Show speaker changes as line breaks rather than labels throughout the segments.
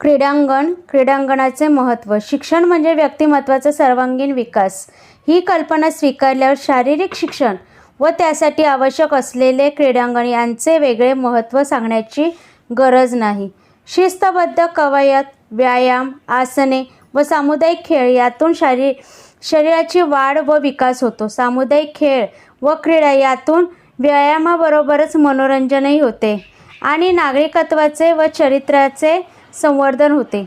क्रीडांगण क्रीडांगणाचे महत्त्व शिक्षण म्हणजे व्यक्तिमत्वाचा सर्वांगीण विकास. ही कल्पना स्वीकारल्यावर शारीरिक शिक्षण व त्यासाठी आवश्यक असलेले क्रीडांगण यांचे वेगळे महत्त्व सांगण्याची गरज नाही. शिस्तबद्ध कवायत व्यायाम आसने व सामुदायिक खेळ यातून शारी शरीराची वाढ व विकास होतो. सामुदायिक खेळ व क्रीडा यातून व्यायामाबरोबरच मनोरंजनही होते. आणि नागरिकत्वाचे व चरित्राचे संवर्धन होते.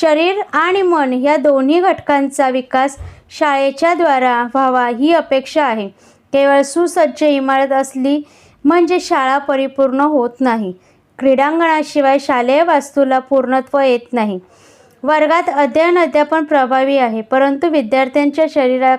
शरीर आणि मन या दोन्ही घटकांचा विकास शाळेच्या द्वारा व्हावा ही अपेक्षा आहे. केवळ सुसज्ज इमारत असली म्हणजे शाळा परिपूर्ण होत नाही. क्रीडांगणाशिवाय शालेय वास्तूला पूर्णत्व येत नाही. वर्गात अध्ययन अध्यापन प्रभावी आहे परंतु विद्यार्थ्यांच्या शरीरात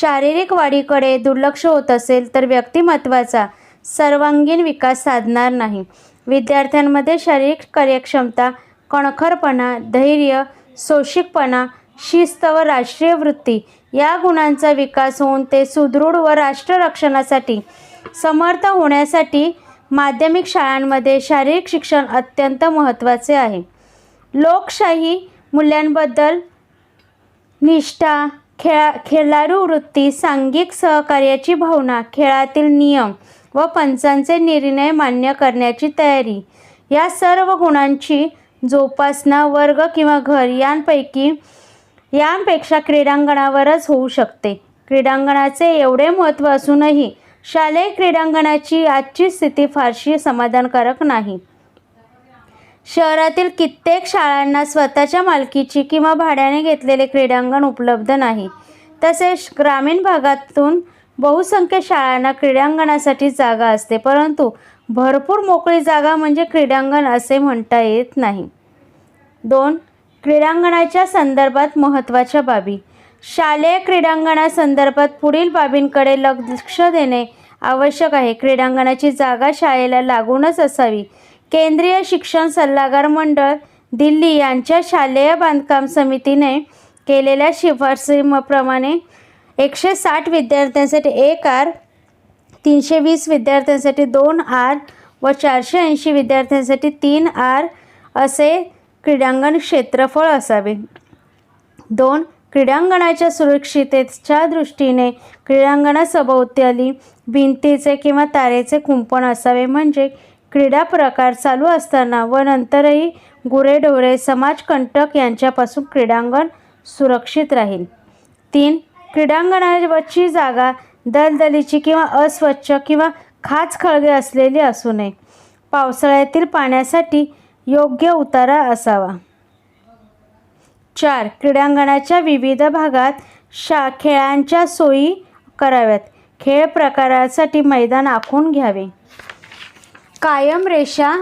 शारीरिक वाढीकडे दुर्लक्ष होत असेल तर व्यक्तिमत्वाचा सर्वांगीण विकास साधणार नाही. विद्यार्थ्यांमध्ये शारीरिक कार्यक्षमता कणखरपणा धैर्य सोशिकपणा शिस्त व राष्ट्रीय वृत्ती या गुणांचा विकास होऊन ते सुदृढ व राष्ट्ररक्षणासाठी समर्थ होण्यासाठी माध्यमिक शाळांमध्ये शारीरिक शिक्षण अत्यंत महत्त्वाचे आहे. लोकशाही मूल्यांबद्दल निष्ठा खेळा खेळाडू वृत्ती सांघिक सहकार्याची भावना खेळातील नियम व पंचांचे निर्णय मान्य करण्याची तयारी या सर्व गुणांची जोपासना वर्ग किंवा घर यांपैकी यांपेक्षा क्रीडांगणावरच होऊ शकते. क्रीडांगणाचे एवढे महत्त्व असूनही शालेय क्रीडांगणाची आजची स्थिती फारशी समाधानकारक नाही. शहरातील कित्येक शाळांना स्वतःच्या मालकीची किंवा भाड्याने घेतलेले क्रीडांगण उपलब्ध नाही. तसेच ग्रामीण भागातून बहुसंख्य शाळांना क्रीडांगणासाठी जागा असते परंतु भरपूर मोकळी जागा म्हणजे क्रीडांगण असे म्हणता येत नाही. दोन क्रीडांगणाच्या संदर्भात महत्त्वाच्या बाबी. शालेय क्रीडांगणासंदर्भात पुढील बाबींकडे लक्ष देणे आवश्यक आहे. क्रीडांगणाची जागा शाळेला लागूनच असावी. केंद्रीय शिक्षण सल्लागार मंडळ दिल्ली यांच्या शालेय बांधकाम समितीने केलेल्या शिफारसीप्रमाणे एकशे साठ विद्यार्थ्यांसाठी एक आर तीनशे वीस विद्यार्थ्यांसाठी दोन आर व चारशे ऐंशी विद्यार्थ्यांसाठी तीन आर असे क्रीडांगण क्षेत्रफळ असावे. दोन क्रीडांगणाच्या सुरक्षिततेच्या दृष्टीने क्रीडांगणासभोवताली भिंतीचे किंवा तारेचे कुंपण असावे. म्हणजे क्रीडा प्रकार चालू असताना व नंतरही गुरेढोरे समाजकंटक यांच्यापासून क्रीडांगण सुरक्षित राहील. तीन क्रीडांगणावरची जागा दलदलीची किंवा अस्वच्छ किंवा खाच खळगे असलेली असू नये. पावसाळ्यातील पाण्यासाठी योग्य उतारा असावा. चार. क्रीडांगणाच्या विविध भागात शा खेळांच्या सोयी कराव्यात. खेळ प्रकारासाठी मैदान आखून घ्यावे. कायम रेषा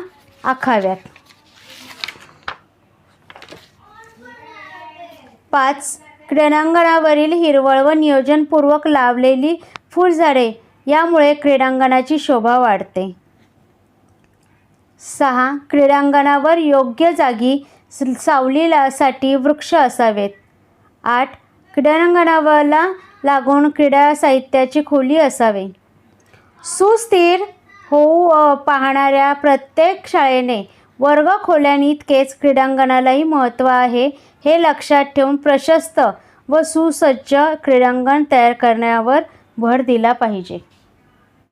आखाव्यात. पाच. क्रीडांगणावरील हिरवळ व नियोजनपूर्वक लावलेली फुलझाडे यामुळे क्रीडांगणाची शोभा वाढते. सहा. क्रीडांगणावर योग्य जागी स- सावलीसाठी वृक्ष असावेत. आठ. क्रीडांगणाला लागून क्रीडा साहित्याची खोली असावे. सुस्थिर होऊ पाहणाऱ्या प्रत्येक शाळेने वर्ग खोल्यांइतकेच क्रीडांगणालाही महत्त्व आहे हे लक्षात ठेवून प्रशस्त व सुसज्ज क्रीडांगण तयार करण्यावर भर दिला पाहिजे.